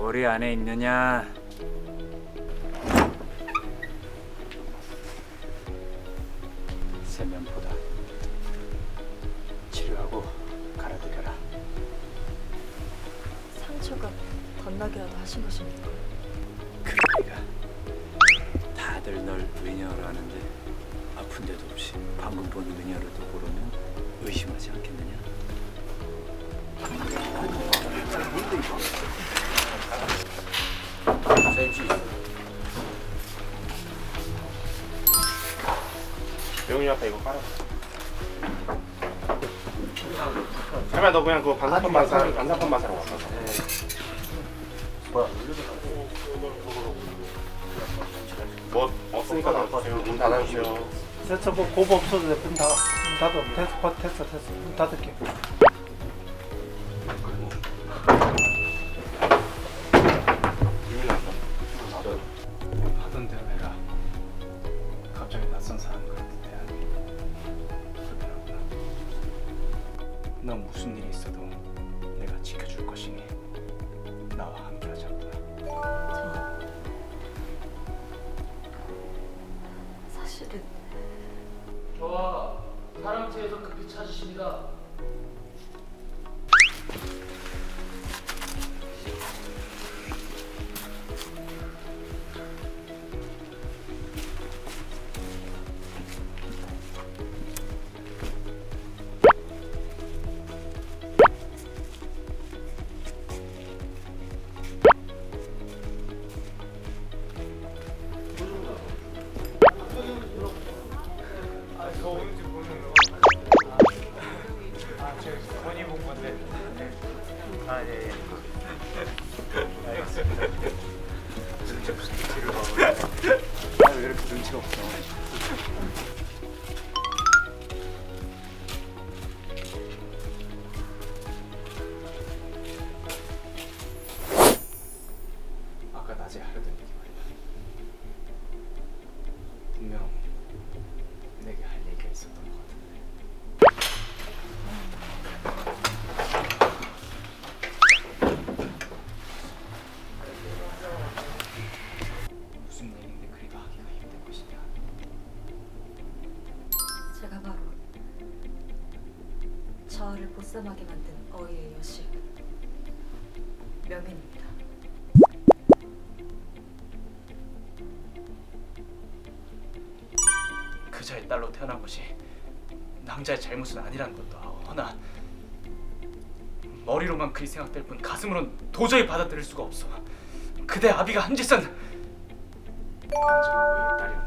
머리 안에 있느냐? 세면보다 치료하고 갈아드려라. 상처가 겁나게라도 하신 것입니까? 그러니까 다들 널 의녀로 하는데 아픈 데도 없이 방금 본 의녀로도 모르면 의심하지 않겠느냐? 아빠 이거 깔아. 설마 너 그냥 그거 반사판 마사 반사판 마사로 왔어? 뭐 없으니까 나와주세요. 문 닫아주세요. 세차 뭐 고부 없어도 돼. 문 닫아. 문 닫아. 됐어. 컷 됐어. 됐어. 문 닫을게. 저를 보쌈하게 만든 어이의 여실 명인입니다. 그자의 딸로 태어난 것이 낭자의 잘못은 아니라는 것도 허나 머리로만 그리 생각될 뿐 가슴으론 도저히 받아들일 수가 없어. 그대 아비가 한 짓은 어이의 딸이라는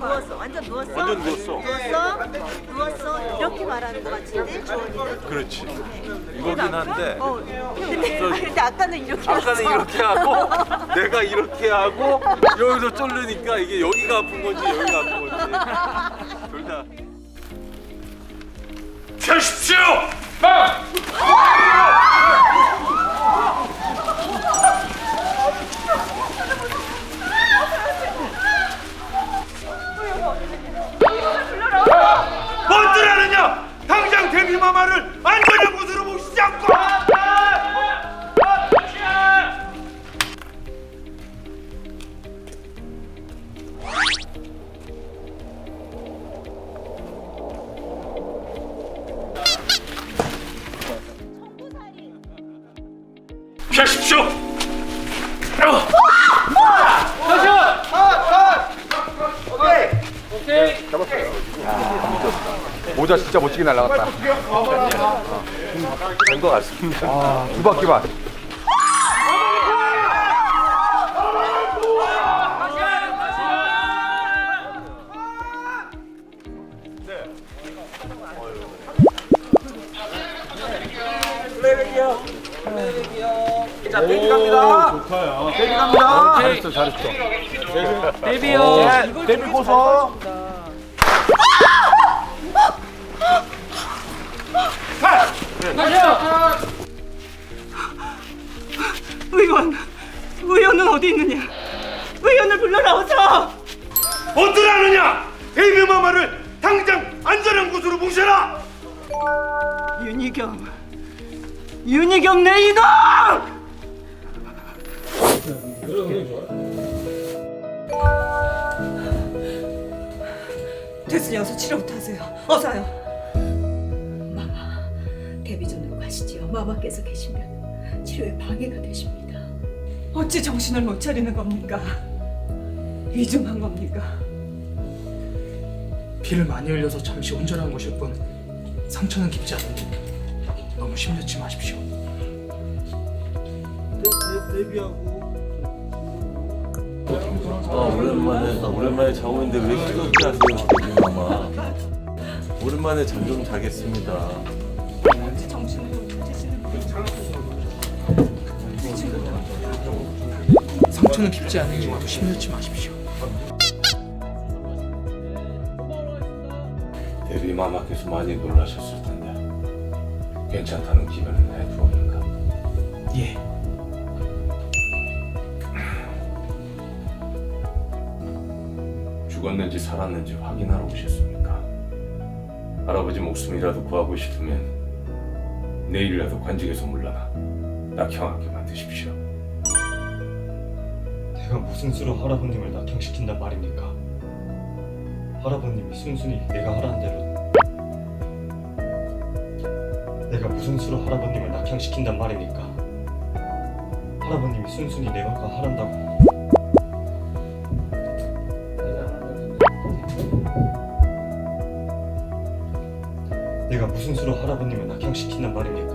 누웠어. 완전 누웠어. 완전 누웠어. 누웠어. 누웠어. 이렇게 말하는 거 같은데 주원이는. 그렇지. 이거긴 한데. 어. 근데, 근데 아까는 이렇게 아까는 왔어. 이렇게 하고 내가 이렇게 하고 여기서 쫄르니까 이게 여기가 아픈 건지 여기가 아픈 건지 펴십시오. 모자 진짜 멋지게 날라갔다. 된 것 같습니다. 아, 두 바퀴만. 자, 데뷔 갑니다. 좋다요. 데뷔 갑니다. 잘했어, 잘했어. 데뷔요. 데뷔 고서. 의 윤희경 내 이놈! 됐으니 어서 치료부터 하세요. 어서요. 데뷔 전으로 가시지요. 마마께서 계시면 치료에 방해가 되십니다. 어찌 정신을 못 차리는 겁니까? 위중한 겁니까? 피를 많이 흘려서 잠시 혼절한 것일 뿐 상처는 깊지 않은데 너무 심려치 마십시오. 아 오랜만에 아, 오랜만에 자고 있는데 왜 시끄럽게 하세요 아마 오랜만에 잠 좀 자겠습니다? 상처는 깊지 않으니 너무 심려치 마십시오. 데뷔 마마께서 많이 놀라셨을 텐데 괜찮다는 기변은 해주었는가 예. 죽었는지 살았는지 확인하러 오셨습니까? 할아버지 목숨이라도 구하고 싶으면 내일이라도 관직에서 물러나 낙형하게 만드십시오 내가 무슨 수로 할아버님을 낙향시킨단 말입니까? 할아버님이 순순히 내가 하라는 대로 내가 무슨 수로 할아버님을 낙향시킨단 말입니까? 할아버님이 순순히 내가 하란다고 내가 무슨 수로 할아버님을 낙향시킨단 말입니까?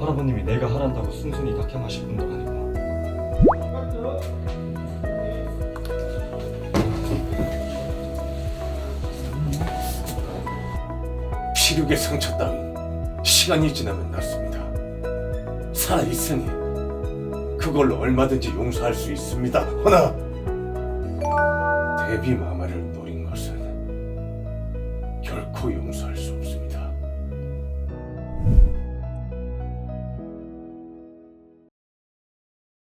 할아버님이 내가 하란다고 순순히 낙향하실 분도 아니고 피륙의 상처 따윈 시간이 지나면 낫습니다. 살아있으니 그걸로 얼마든지 용서할 수 있습니다. 허나 마